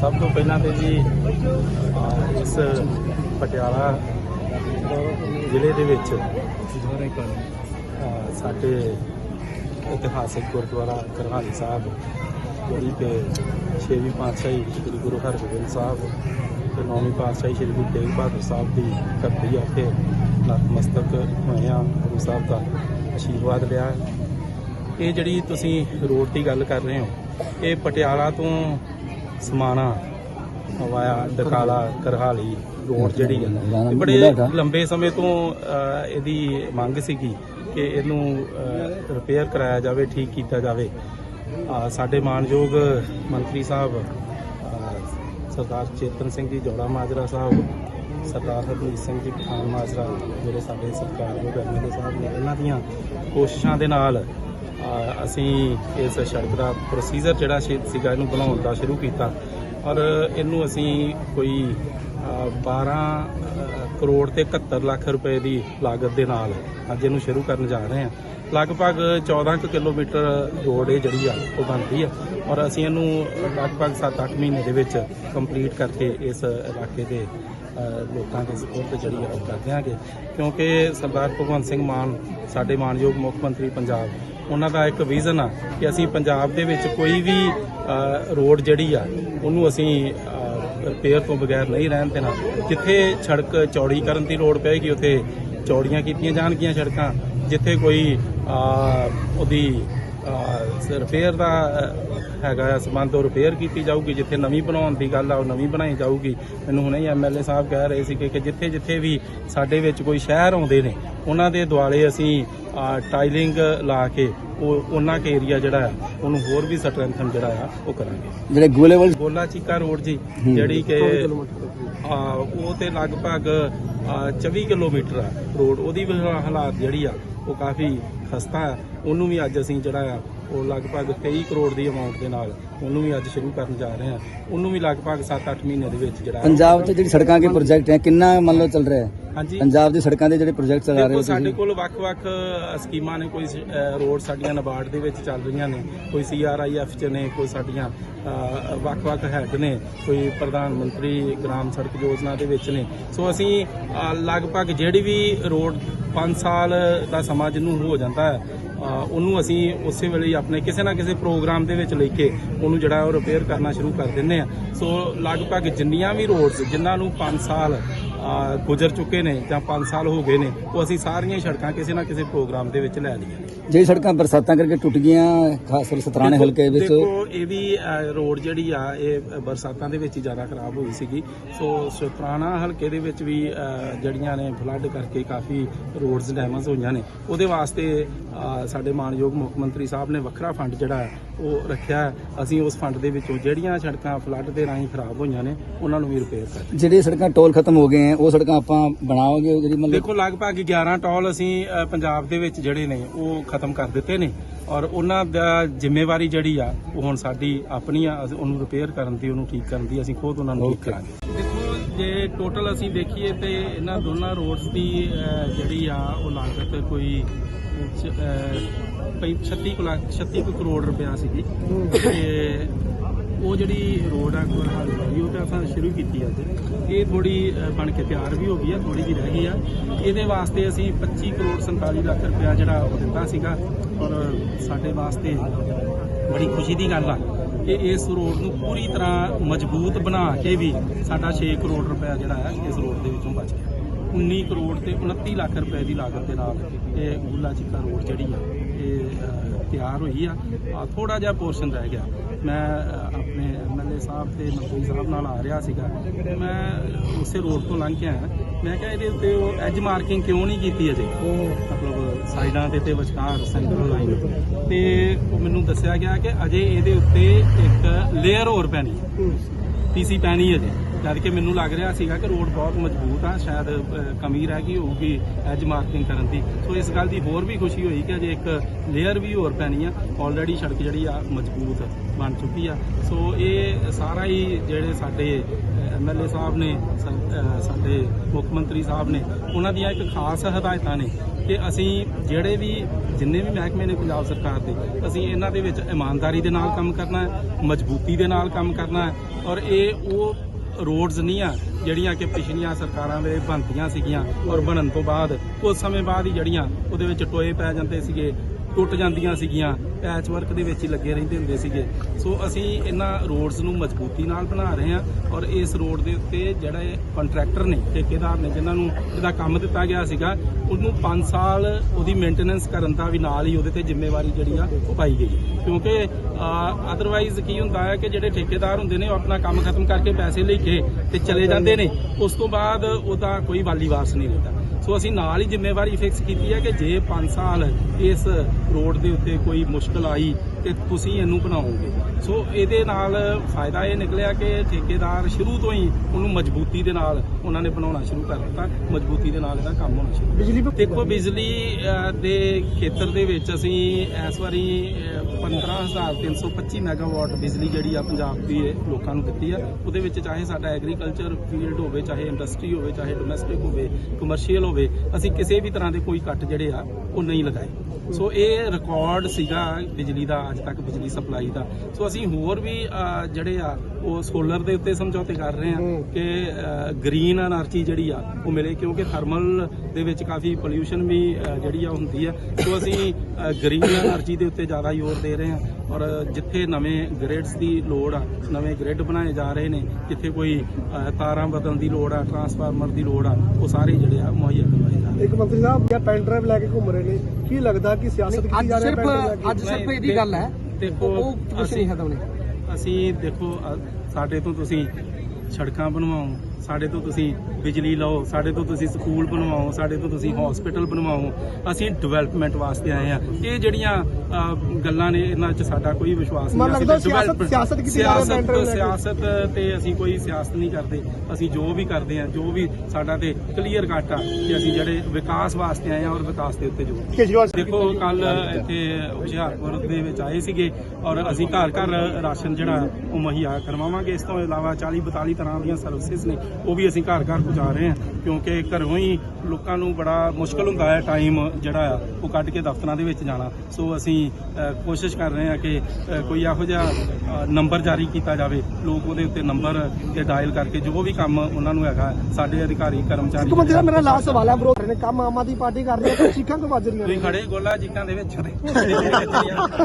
ਸਭ ਤੋਂ ਪਹਿਲਾਂ ਤੇ ਜੀ ਇਸ ਪਟਿਆਲਾ ਜ਼ਿਲ੍ਹੇ ਦੇ ਵਿੱਚ ਸਾਡੇ ਇਤਿਹਾਸਿਕ ਗੁਰਦੁਆਰਾ ਕਰਹਾਲੀ ਸਾਹਿਬ, ਜਿਹੜੀ ਕਿ ਛੇਵੀਂ ਪਾਤਸ਼ਾਹੀ ਸ੍ਰੀ ਗੁਰੂ ਹਰਗੋਬਿੰਦ ਸਾਹਿਬ ਤੇ ਨੌਵੀਂ ਪਾਤਸ਼ਾਹੀ ਸ੍ਰੀ ਗੁਰੂ ਤੇਗ ਬਹਾਦਰ ਸਾਹਿਬ ਦੀ ਧਰਤੀ ਆ ਉੱਥੇ ਨਤਮਸਤਕ ਹੋਏ ਆ। ਗੁਰੂ ਸਾਹਿਬ ਦਾ ਆਸ਼ੀਰਵਾਦ ਲਿਆ। ਇਹ ਜਿਹੜੀ ਤੁਸੀਂ ਰੋਡ ਦੀ ਗੱਲ ਕਰ ਰਹੇ ਹੋ, ਇਹ ਪਟਿਆਲਾ ਤੋਂ ਸਮਾਣਾ ਵਾਇਆ ਡਕਾਲਾ ਕਰਹਾਲੀ ਰੋਡ ਜਿਹੜੀ ਹੈ ਇਹ ਬੜੇ ਲੰਬੇ ਸਮੇਂ ਤੋਂ ਇਹਦੀ ਮੰਗ ਸੀਗੀ ਕਿ ਇਹਨੂੰ ਰਿਪੇਅਰ ਕਰਾਇਆ ਜਾਵੇ ਠੀਕ ਕੀਤਾ ਜਾਵੇ। ਸਾਡੇ ਮਾਨਯੋਗ ਮੰਤਰੀ ਸਾਹਿਬ ਸਰਦਾਰ ਚੇਤਨ ਸਿੰਘ ਜੀ ਜੋੜਾ ਮਾਜਰਾ ਸਾਹਿਬ ਸਰਦਾਰ ਹਰਮੀਤ ਸਿੰਘ ਜੀ ਪਠਾਨ ਮਾਜਰਾ ਜਿਹੜੇ ਸਾਡੇ ਸਤਿਕਾਰਯੋਗ ਐਮਐਲਏ ਸਾਹਿਬ ਨੇ ਇਹਨਾਂ ਦੀਆਂ ਕੋਸ਼ਿਸ਼ਾਂ ਦੇ ਨਾਲ ਅਸੀਂ ਇਸ ਸੜਕ ਦਾ ਪ੍ਰੋਸੀਜਰ ਜਿਹੜਾ ਸੀ- ਸੀਗਾ ਇਹਨੂੰ ਬਣਾਉਣ ਦਾ ਸ਼ੁਰੂ ਕੀਤਾ। ਔਰ ਇਹਨੂੰ ਅਸੀਂ ਕੋਈ ਅ, 12 ਕਰੋੜ ਤੇ 71 ਲੱਖ ਰੁਪਏ ਦੀ ਲਾਗਤ ਦੇ ਨਾਲ ਅੱਜ ਇਹਨੂੰ ਸ਼ੁਰੂ ਕਰਨ ਜਾ ਰਹੇ ਹਾਂ। ਲਗਭਗ 14 ਕੁ ਕਿਲੋਮੀਟਰ ਰੋਡ ਇਹ ਜਿਹੜੀ ਆ ਉਹ ਬਣਦੀ ਆ। ਔਰ ਅਸੀਂ ਇਹਨੂੰ ਲਗਭਗ 7-8 ਮਹੀਨੇ ਦੇ ਵਿੱਚ ਕੰਪਲੀਟ ਕਰਕੇ ਇਸ ਇਲਾਕੇ ਦੇ ਲੋਕਾਂ ਦੇ ਸਪੋਰਟ ਜਿਹੜੀ ਆ ਉਹ ਕਰ ਦਿਆਂਗੇ। ਕਿਉਂਕਿ ਸਰਦਾਰ ਭਗਵੰਤ ਸਿੰਘ ਮਾਨ ਸਾਡੇ ਮਾਨਯੋਗ ਮੁੱਖ ਮੰਤਰੀ ਪੰਜਾਬ ਉਹਨਾਂ ਦਾ ਇੱਕ ਵਿਜ਼ਨ ਆ ਕਿ ਅਸੀਂ ਪੰਜਾਬ ਦੇ ਵਿੱਚ ਕੋਈ ਵੀ ਰੋਡ ਜਿਹੜੀ ਆ, ਉਹਨੂੰ ਅਸੀਂ ਰਿਪੇਅਰ ਤੋਂ ਬਗੈਰ ਨਹੀਂ ਰਹਿਣ ਦੇਣਾ। ਜਿੱਥੇ ਸੜਕ ਚੌੜੀ ਕਰਨ ਦੀ ਲੋੜ ਪਏਗੀ, ਉੱਥੇ ਚੌੜੀਆਂ ਕੀਤੀਆਂ ਜਾਣਗੀਆਂ ਸੜਕਾਂ। ਜਿੱਥੇ ਕੋਈ ਉਹਦੀ ਰਿਪੇਅਰ ਦਾ ਹੈਗਾ ਆ ਸਮਾਨ ਉਹ ਰਿਪੇਅਰ ਕੀਤੀ ਜਾਊਗੀ। ਜਿੱਥੇ ਨਵੀਂ ਬਣਾਉਣ ਦੀ ਗੱਲ ਆ ਉਹ ਨਵੀਂ ਬਣਾਈ ਜਾਊਗੀ। ਮੈਨੂੰ ਹੁਣੇ ਹੀ ਐਮਐਲਏ ਸਾਹਿਬ ਕਹਿ ਰਹੇ ਸੀ ਕਿ ਜਿੱਥੇ ਜਿੱਥੇ ਵੀ ਸਾਡੇ ਵਿੱਚ ਕੋਈ ਸ਼ਹਿਰ ਆਉਂਦੇ ਨੇ ਉਹਨਾਂ ਦੇ ਦੁਆਲੇ ਅਸੀਂ ਟਾਈਲਿੰਗ ਲਾ ਕੇ ਉਹ ਉਹਨਾਂ ਕੇ ਏਰੀਆ ਜਿਹੜਾ ਆ ਉਹਨੂੰ ਹੋਰ ਵੀ ਸਟਰੈਂਥਨ ਜਿਹੜਾ ਆ ਉਹ ਕਰਾਂਗੇ। ਜਿਹੜੇ ਗੋਲੇਵਲ ਗੋਲਾ ਚੀਕਾ ਰੋਡ ਜੀ ਜਿਹੜੀ ਕਿ ਆ ਉਹ ਤੇ ਲਗਭਗ ਆ, 24 ਕਿਲੋਮੀਟਰ ਆ ਰੋਡ ਉਹਦੀ ਵੀ ਹਾਲਾਤ ਜਿਹੜੀ ਆ ਉਹ ਕਾਫੀ ਖਸਤਾ ਆ ਉਹਨੂੰ ਵੀ ਅੱਜ ਅਸੀਂ ਜਿਹੜਾ ਆ ਉਹ ਲਗਭਗ 23 ਕਰੋੜ ਦੀ ਅਮਾਉਂਟ ਦੇ ਨਾਲ ਉਹਨੂੰ ਵੀ ਅੱਜ ਸ਼ੁਰੂ ਕਰਨ ਜਾ ਰਹੇ ਆ ਉਹਨੂੰ ਵੀ ਲਗਭਗ 7-8 ਮਹੀਨੇ ਦੇ ਵਿੱਚ ਜਿਹੜਾ ਪੰਜਾਬ 'ਚ ਜਿਹੜੀ ਸੜਕਾਂ ਦੇ ਪ੍ਰੋਜੈਕਟ ਹੈ ਕਿੰਨਾ ਮੰਨ ਲਓ ਚੱਲ ਰਿਹਾ ਹੈ? ਹਾਂਜੀ। ਪੰਜਾਬ ਦੀ ਸੜਕਾਂ ਦੇ ਜਿਹੜੇ ਪ੍ਰੋਜੈਕਟ ਚਲਾ ਰਹੇ ਹੋ ਸਾਡੇ ਕੋਲ ਵੱਖ-ਵੱਖ ਸਕੀਮਾਂ ਨੇ ਕੋਈ ਰੋਡ ਸਾਡੀਆਂ ਨਬਾਰਡ ਦੇ ਵਿੱਚ ਚੱਲ ਰਹੀਆਂ ਨੇ ਕੋਈ ਸੀਆਰਆਈਐਫ ਚ ਨੇ ਕੋਈ ਸਾਡੀਆਂ ਵੱਖ-ਵੱਖ ਹੈਡ ਨੇ ਕੋਈ ਪ੍ਰਧਾਨ ਮੰਤਰੀ ਗ੍ਰਾਮ ਸੜਕ ਯੋਜਨਾ ਦੇ ਵਿੱਚ ਨੇ। ਸੋ ਅਸੀਂ ਲਗਭਗ ਜਿਹੜੀ ਵੀ ਰੋਡ 5 ਸਾਲ ਦਾ ਸਮਾਂ ਜਿਹਨੂੰ ਹੋ ਜਾਂਦਾ ਹੈ ਉਹਨੂੰ ਅਸੀਂ ਉਸੇ ਵੇਲੇ ਆਪਣੇ ਕਿਸੇ ਨਾ ਕਿਸੇ ਪ੍ਰੋਗਰਾਮ ਦੇ ਵਿੱਚ ਲੈ ਕੇ ਉਹਨੂੰ ਜਿਹੜਾ ਉਹ ਰਿਪੇਅਰ ਕਰਨਾ ਸ਼ੁਰੂ ਕਰ ਦਿੰਦੇ ਆ ਸੋ ਲਗਭਗ ਜਿੰਨੀਆਂ ਵੀ ਰੋਡਸ ਜਿਨ੍ਹਾਂ ਨੂੰ 5 ਸਾਲ ਗੁਜ਼ਰ ਚੁੱਕੇ ਨੇ ਜਾਂ 5 ਸਾਲ ਹੋ ਗਏ ਨੇ ਉਹ ਅਸੀਂ ਸਾਰੀਆਂ ਸੜਕਾਂ ਕਿਸੇ ਨਾ ਕਿਸੇ ਪ੍ਰੋਗਰਾਮ ਦੇ ਵਿੱਚ ਲੈ ਲਈਆਂ ਨੇ। ਜਿਹੜੀ ਸੜਕਾਂ ਬਰਸਾਤਾਂ ਕਰਕੇ ਟੁੱਟ ਗਈਆਂ ਖਾਸ ਕਰ ਸਤਰਾਣੇ ਹਲਕੇ ਵਿੱਚ। ਦੇਖੋ ਇਹ ਵੀ ਰੋਡ ਜਿਹੜੀ ਆ ਇਹ ਬਰਸਾਤਾਂ ਦੇ ਵਿੱਚ ਹੀ ਜ਼ਿਆਦਾ ਖਰਾਬ ਹੋਈ ਸੀਗੀ। ਸੋ ਸੁਤਰਾਣਾ ਹਲਕੇ ਦੇ ਵਿੱਚ ਵੀ ਅ, ਜਿਹੜੀਆਂ ਨੇ ਫਲੱਡ ਕਰਕੇ ਕਾਫੀ ਰੋਡਸ ਡੈਮੇਜ ਹੋਈਆਂ ਨੇ। ਉਹਦੇ ਵਾਸਤੇ ਸਾਡੇ ਮਾਨਯੋਗ ਮੁੱਖ ਮੰਤਰੀ ਸਾਹਿਬ ਨੇ ਵੱਖਰਾ ਫੰਡ ਜਿਹੜਾ ਉਹ ਰੱਖਿਆ। ਅਸੀਂ ਉਸ ਫੰਡ ਦੇ ਵਿੱਚੋਂ ਜਿਹੜੀਆਂ ਸੜਕਾਂ ਫਲੱਡ ਦੇ ਰਾਹੀਂ ਖਰਾਬ ਹੋਈਆਂ ਨੇ ਉਹਨਾਂ ਨੂੰ ਵੀ ਰਿਪੇਅਰ ਕਰ ਜਿਹੜੀ ਸੜਕਾਂ ਟੋਲ ਖਤਮ ਹੋ ਗਏ ਉਹ ਸੜਕਾਂ ਆਪਾਂ ਬਣਾਵਾਂਗੇ ਜਿਹੜੀ ਮਤਲਬ ਦੇਖੋ ਲਗਭਗ 11 ਟੋਲ ਅਸੀਂ ਅ, ਪੰਜਾਬ ਦੇ ਵਿੱਚ ਜਿਹੜੇ ਨੇ ਉਹ ਖਤਮ ਕਰ ਦਿੱਤੇ ਨੇ। ਔਰ ਉਹਨਾਂ ਦਾ ਜ਼ਿੰਮੇਵਾਰੀ ਜਿਹੜੀ ਆ ਉਹ ਹੁਣ ਸਾਡੀ ਆਪਣੀ ਆ ਅਸੀਂ ਉਹਨੂੰ ਰਿਪੇਅਰ ਕਰਨ ਦੀ ਉਹਨੂੰ ਠੀਕ ਕਰਨ ਦੀ ਅਸੀਂ ਖੁਦ ਉਹਨਾਂ ਨੂੰ ਠੀਕ Okay. ਕਰਾਂਗੇ ਦੇਖੋ ਜੇ ਟੋਟਲ ਅਸੀਂ ਦੇਖੀਏ ਤੇ ਇਹਨਾਂ ਦੋਨਾਂ ਰੋਡਸ ਦੀ ਜਿਹੜੀ ਆ ਉਹ ਲਾਗਤ ਕੋਈ ਪਈ 36 ਕੁ ਲੱਖ 36 ਕੁ ਕਰੋੜ ਰੁਪਇਆ ਸੀਗੀ। ਤੇ ਉਹ ਜਿਹੜੀ ਰੋਡ ਆ ਗੁਰਹਾਲ ਵਾਲੀ, ਉਹ ਤਾਂ ਆਪਾਂ ਸ਼ੁਰੂ ਕੀਤੀ ਅੱਜ ਇਹ ਥੋੜੀ ਬਣ ਕੇ ਤਿਆਰ ਵੀ ਹੋ ਗਈ ਆ ਥੋੜੀ ਜਿਹੀ ਰਹਿ ਗਈ ਆ। ਇਹਦੇ ਵਾਸਤੇ ਅਸੀਂ 25 ਕਰੋੜ 47 ਲੱਖ ਰੁਪਇਆ ਜਿਹੜਾ ਉਹ ਦਿੱਤਾ ਸੀਗਾ। ਔਰ ਸਾਡੇ ਵਾਸਤੇ ਬੜੀ ਖੁਸ਼ੀ ਦੀ ਗੱਲ ਆ ਕਿ ਇਸ ਰੋਡ ਨੂੰ ਪੂਰੀ ਤਰ੍ਹਾਂ ਮਜ਼ਬੂਤ ਬਣਾ ਕੇ ਵੀ ਸਾਡਾ 6 ਕਰੋੜ ਰੁਪਇਆ ਜਿਹੜਾ ਹੈ ਇਸ ਰੋਡ ਦੇ ਵਿੱਚੋਂ ਬਚ ਗਿਆ। 19 ਕਰੋੜ ਤੇ 29 ਲੱਖ ਰੁਪਏ ਦੀ ਲਾਗਤ ਦੇ ਨਾਲ ਇਹ ਗੁੱਲਾ ਚਿੱਕਾ ਰੋਡ ਜਿਹੜੀ ਆ, ਇਹ ਤਿਆਰ ਹੋਈ ਆ। ਥੋੜਾ ਜਿਹਾ ਪੋਰਸ਼ਨ ਰਹਿ ਗਿਆ। ਮੈਂ ਆਪਣੇ ਐਮਐਲਏ ਸਾਹਿਬ ਤੇ ਮੰਤਰੀ ਸਾਹਿਬ ਨਾਲ ਆ ਰਿਹਾ ਸੀਗਾ। ਤੇ ਮੈਂ ਉਸੇ ਰੋਡ ਤੋਂ ਲੰਘ ਕੇ ਆਇਆ। ਮੈਂ ਕਿਹਾ ਇਹਦੇ ਉੱਤੇ ਉਹ ਐਜ ਮਾਰਕਿੰਗ ਕਿਉਂ ਨਹੀਂ ਕੀਤੀ ਅਜੇ? ਮਤਲਬ ਸਾਈਡਾਂ ਤੇ ਤੇ ਵਿਚਕਾਰ ਸੈਂਟਰਲ ਲਾਈਨ ਤੇ। ਉਹ ਮੈਨੂੰ ਦੱਸਿਆ ਗਿਆ ਕਿ ਅਜੇ ਇਹਦੇ ਉੱਤੇ ਇੱਕ ਲੇਅਰ ਹੋਰ ਪੈਣੀ। ਪੀਸੀ ਪੈਣੀ ਅਜੇ। ਜਦ ਕਿ ਮੈਨੂੰ ਲੱਗ ਰਿਹਾ ਸੀਗਾ ਕਿ ਰੋਡ ਬਹੁਤ ਮਜ਼ਬੂਤ ਆ, ਸ਼ਾਇਦ ਕਮੀ ਰਹਿ ਗਈ ਹੋਊਗੀ ਐਜ ਮਾਰਕਿੰਗ ਕਰਨ ਦੀ। ਸੋ ਇਸ ਗੱਲ ਦੀ ਹੋਰ ਵੀ ਖੁਸ਼ੀ ਹੋਈ ਕਿ ਅਜੇ ਇੱਕ ਲੇਅਰ ਵੀ ਹੋਰ ਪੈਣੀ ਆ। ਆਲਰੇਡੀ ਸੜਕ ਜਿਹੜੀ ਆ ਮਜ਼ਬੂਤ ਬਣ ਚੁੱਕੀ ਆ। ਸੋ ਇਹ ਸਾਰਾ ਹੀ ਜਿਹੜੇ ਸਾਡੇ ਐਮਐਲਏ ਸਾਹਿਬ ਨੇ ਸਾਡੇ ਮੁੱਖ ਮੰਤਰੀ ਸਾਹਿਬ ਨੇ, ਉਹਨਾਂ ਦੀਆਂ ਇੱਕ ਖਾਸ ਹਦਾਇਤਾਂ ਨੇ ਕਿ ਅਸੀਂ ਜਿਹੜੇ ਵੀ, ਜਿੰਨੇ ਵੀ ਮਹਿਕਮੇ ਨੇ ਪੰਜਾਬ ਸਰਕਾਰ ਦੇ, ਅਸੀਂ ਇਹਨਾਂ ਦੇ ਵਿੱਚ ਇਮਾਨਦਾਰੀ ਦੇ ਨਾਲ ਕੰਮ ਕਰਨਾ ਹੈ, ਮਜ਼ਬੂਤੀ ਦੇ ਨਾਲ ਕੰਮ ਕਰਨਾ ਹੈ ਔਰ ਇਹ ਉਹ ਰੋਡਸ ਨਹੀਂ ਆ ਜਿਹੜੀਆਂ ਕਿ ਪਿਛਲੀਆਂ ਸਰਕਾਰਾਂ ਵੇਲੇ ਬਣਦੀਆਂ ਸੀਗੀਆਂ ਔਰ ਬਣਨ ਤੋਂ ਬਾਅਦ ਕੁਝ ਸਮੇਂ ਬਾਅਦ ਹੀ ਜਿਹੜੀਆਂ ਉਹਦੇ ਵਿੱਚ ਟੋਏ ਪੈ ਜਾਂਦੇ ਸੀਗੇ। ਟੁੱਟ ਜਾਂਦੀਆਂ ਸੀਗੀਆਂ ਪੈਚ ਵਰਕ ਦੇ ਵਿੱਚ ਹੀ ਲੱਗੇ ਰਹਿੰਦੇ ਹੁੰਦੇ ਸੀਗੇ। ਸੋ ਅਸੀਂ ਇਹਨਾਂ ਰੋਡਸ ਨੂੰ ਮਜ਼ਬੂਤੀ ਨਾਲ ਬਣਾ ਰਹੇ ਹਾਂ ਔਰ ਇਸ ਰੋਡ ਦੇ ਉੱਤੇ ਜਿਹੜੇ ਕੰਟਰੈਕਟਰ ਨੇ, ਠੇਕੇਦਾਰ ਨੇ, ਜਿਨ੍ਹਾਂ ਨੂੰ ਇਹਦਾ ਕੰਮ ਦਿੱਤਾ ਗਿਆ ਸੀਗਾ, ਉਹਨੂੰ 5 ਸਾਲ ਉਹਦੀ ਮੇਨਟੇਨੈਂਸ ਕਰਨ ਦਾ ਵੀ ਨਾਲ ਹੀ ਉਹਦੇ ਤੇ ਜ਼ਿੰਮੇਵਾਰੀ ਜਿਹੜੀ ਆ, ਉਹ ਪਾਈ ਗਈ। ਕਿਉਂਕਿ ਅਦਰਵਾਈਜ਼ ਕੀ ਹੁੰਦਾ ਹੈ ਕਿ ਜਿਹੜੇ ਠੇਕੇਦਾਰ ਹੁੰਦੇ ਨੇ, ਉਹ ਆਪਣਾ ਕੰਮ ਖਤਮ ਕਰਕੇ ਪੈਸੇ ਲੈ ਕੇ ਤੇ ਚਲੇ ਜਾਂਦੇ ਨੇ। ਉਸ ਤੋਂ ਬਾਅਦ ਉਹਦਾ ਕੋਈ ਵਾਲੀ ਵਾਰਸ ਨਹੀਂ ਰਹਿੰਦਾ। ਸੋ ਅਸੀਂ ਨਾਲ ਹੀ ਜ਼ਿੰਮੇਵਾਰੀ ਫਿਕਸ ਕੀਤੀ ਹੈ ਕਿ ਜੇ 5 ਸਾਲ ਇਸ ਰੋਡ ਦੇ ਉੱਤੇ ਕੋਈ ਮੁਸ਼ਕਲ ਆਈ ਤੇ ਤੁਸੀਂ ਇਹਨੂੰ ਬਣਾਓਗੇ। ਸੋ ਇਹਦੇ ਨਾਲ ਫਾਇਦਾ ਇਹ ਨਿਕਲਿਆ ਕਿ ਠੇਕੇਦਾਰ ਸ਼ੁਰੂ ਤੋਂ ਹੀ ਉਹਨੂੰ ਮਜ਼ਬੂਤੀ ਦੇ ਨਾਲ ਉਹਨਾਂ ਨੇ ਬਣਾਉਣਾ ਸ਼ੁਰੂ ਕਰ ਦਿੱਤਾ। ਮਜ਼ਬੂਤੀ ਦੇ ਨਾਲ ਇਹਦਾ ਕੰਮ ਹੋਣਾ ਸ਼ੁਰੂ ਬਿਜਲੀ ਦੇਖੋ ਬਿਜਲੀ ਦੇ ਖੇਤਰ ਦੇ ਵਿੱਚ ਅਸੀਂ ਇਸ ਵਾਰੀ ਅ, 15325 ਮੈਗਾਵਾਟ ਬਿਜਲੀ ਜਿਹੜੀ ਆ ਪੰਜਾਬ ਦੀ ਲੋਕਾਂ ਨੂੰ ਦਿੱਤੀ ਆ। ਉਹਦੇ ਵਿੱਚ ਚਾਹੇ ਸਾਡਾ ਐਗਰੀਕਲਚਰ ਫੀਲਡ ਹੋਵੇ ਚਾਹੇ ਇੰਡਸਟਰੀ ਹੋਵੇ ਚਾਹੇ ਡੋਮੈਸਟਿਕ ਹੋਵੇ ਕਮਰਸ਼ੀਅਲ ਹੋਵੇ ਅਸੀਂ ਕਿਸੇ ਵੀ ਤਰ੍ਹਾਂ ਦੇ ਕੋਈ ਕੱਟ ਜਿਹੜੇ ਆ ਉਹ ਨਹੀਂ ਲਗਾਏ। ਸੋ ਇਹ ਰਿਕਾਰਡ ਸੀਗਾ ਬਿਜਲੀ ਦਾ ਅੱਜ ਤੱਕ ਬਿਜਲੀ ਸਪਲਾਈ ਦਾ। ਸੋ ਅਸੀਂ ਹੋਰ ਵੀ ਜਿਹੜੇ ਆ ਉਹ ਸੋਲਰ ਦੇ ਉੱਤੇ ਸਮਝੌਤੇ ਕਰ ਰਹੇ ਆ ਕਿ ਗ੍ਰੀਨ એનર્ਜੀ ਜਿਹੜੀ ਆ ਉਹ ਮਿਲੇ ਕਿਉਂਕਿ ਥਰਮਲ ਦੇ ਵਿੱਚ ਕਾਫੀ ਪੋਲਿਊਸ਼ਨ ਵੀ ਜਿਹੜੀ ਆ ਹੁੰਦੀ ਆ। ਸੋ ਅਸੀਂ ਗ੍ਰੀਨ એનર્ਜੀ ਦੇ ਉੱਤੇ ਜ਼ਿਆਦਾ ਜ਼ੋਰ ਦੇ ਰਹੇ ਆ ਔਰ ਜਿੱਥੇ ਨਵੇਂ ਗ੍ਰਿਡਸ ਦੀ ਲੋੜ ਆ ਨਵੇਂ ਗ੍ਰਿਡ ਬਣਾਏ ਜਾ ਰਹੇ ਨੇ ਜਿੱਥੇ ਕੋਈ ਤਾਰਾਂ ਬਦਲਣ ਦੀ ਲੋੜ ਆ ਟਰਾਂਸਫਾਰਮਰ ਦੀ ਲੋੜ ਆ ਉਹ ਸਾਰੇ ਜਿਹੜੇ ਆ ਮੁਹੱਈਆ ਇੱਕ ਮੰਤਰੀ ਸਾਹਿਬ ਜਾਂ ਪੈਨ ਡਰਾਈਵ ਲੈ ਕੇ ਘੁੰਮ ਰਹੇ ਨੇ ਕੀ ਲੱਗਦਾ ਕਿ ਸਿਆਸਤ ਕੀਤੀ ਅੱਜ ਜਾ ਰਹੀ ਹੈ ਸਿਰਫ ਪੈਨ ਡਰਾਈਵ ਲੈ ਕੇ? ਅੱਜ ਸਿਰਫ ਇਹਦੀ ਗੱਲ ਹੈ। ਦੇਖੋ ਉਹ ਕੁਝ ਨਹੀਂ ਅਸੀਂ ਹੈ ਤਾਂ ਉਹਨੇ ਅਸੀਂ ਦੇਖੋ ਸਾਡੇ ਤੋਂ ਤੁਸੀਂ ਸੜਕਾਂ ਬਣਵਾਓ ਸਾਡੇ ਤੋਂ ਤੁਸੀਂ ਬਿਜਲੀ ਲਓ ਸਾਡੇ ਤੋਂ ਤੁਸੀਂ ਸਕੂਲ ਬਣਵਾਓ ਸਾਡੇ ਤੋਂ ਤੁਸੀਂ ਹਸਪੀਟਲ ਬਣਵਾਓ ਅਸੀਂ ਡਿਵੈਲਪਮੈਂਟ ਵਾਸਤੇ ਆਏ ਆ ਇਹ ਜਿਹੜੀਆਂ ਅ, ਗੱਲਾਂ ਨੇ ਇਹਨਾਂ 'ਚ ਸਾਡਾ ਕੋਈ ਵਿਸ਼ਵਾਸ ਮਨ ਨਹੀਂ ਲੱਗਦਾ ਅਸੀਂ ਸਿਆਸਤ- development- ਸਿਆਸਤ ਕੀਤੀ ਜਾ ਰਹੀ ਹੈ ਸਿਆਸਤ-। ਸਿਆਸਤ ਤੇ ਅਸੀਂ ਕੋਈ ਸਿਆਸਤ ਨਹੀਂ ਕਰਦੇ। ਅਸੀਂ ਜੋ ਵੀ ਕਰਦੇ ਆ ਜੋ ਵੀ ਸਾਡਾ ਤੇ ਕਲੀਅਰ ਕੱਟ ਆ ਕਿ ਅਸੀਂ ਜਿਹੜੇ ਵਿਕਾਸ ਵਾਸਤੇ ਆਏ ਆ ਔਰ ਵਿਕਾਸ ਦੇ ਉੱਤੇ ਜ਼ੋਰ ਕੇਜਰੀਵਾਲ ਦੇਖੋ ਕੱਲ ਇੱਥੇ ਹੁਸ਼ਿਆਰਪੁਰ ਦੇ ਵਿੱਚ ਆਏ ਸੀਗੇ ਔਰ ਅਸੀਂ ਘਰ ਘਰ ਰਾਸ਼ਨ ਜਿਹੜਾ ਉਹ ਮੁਹੱਈਆ ਕਰਵਾਵਾਂਗੇ। ਇਸ ਤੋਂ ਇਲਾਵਾ 40 42 ਤਰ੍ਹਾਂ ਦੀਆਂ ਸਰਵਿਸਿਜ਼ ਨੇ ਉਹ ਵੀ ਅਸੀਂ ਘਰ ਘਰ ਪਹੁੰਚਾ ਰਹੇ ਹਾਂ ਕਿਉਂਕਿ ਘਰੋਂ ਹੀ ਲੋਕਾਂ ਨੂੰ ਬੜਾ ਮੁਸ਼ਕਲ ਹੁੰਦਾ ਹੈ ਟਾਈਮ ਜਿਹੜਾ ਆ ਉਹ ਕੱਢ ਕੇ ਦਫ਼ਤਰਾਂ ਦੇ ਵਿੱਚ ਜਾਣਾ। ਸੋ ਅਸੀਂ ਕੋਸ਼ਿਸ਼ ਕਰ ਰਹੇ ਹਾਂ ਕਿ ਕੋਈ ਇਹੋ ਜਿਹਾ ਨੰਬਰ ਜਾਰੀ ਕੀਤਾ ਜਾਵੇ। ਲੋਕ ਉਹਦੇ ਉੱਤੇ ਨੰਬਰ ਤੇ ਡਾਇਲ ਕਰਕੇ ਜੋ ਵੀ ਕੰਮ ਉਹਨਾਂ ਨੂੰ ਹੈਗਾ ਸਾਡੇ ਅਧਿਕਾਰੀ ਕਰਮਚਾਰੀ ਇੱਕ ਸਾਹਿਬ ਮੇਰਾ ਲਾਸਟ ਸਵਾਲ ਹੈ ਨੇ ਕੰਮ ਆਮ ਆਦਮੀ ਪਾਰਟੀ ਕਰ ਰਹੀ ਹੈ ਚੀਕਾਂ ਕਿਉਂ ਵੱਜ ਰਹੀਆਂ ਨੇ? ਤੁਸੀਂ ਖੜੇ ਗੋਲਾ ਚੀਕਾਂ ਦੇ ਵਿੱਚ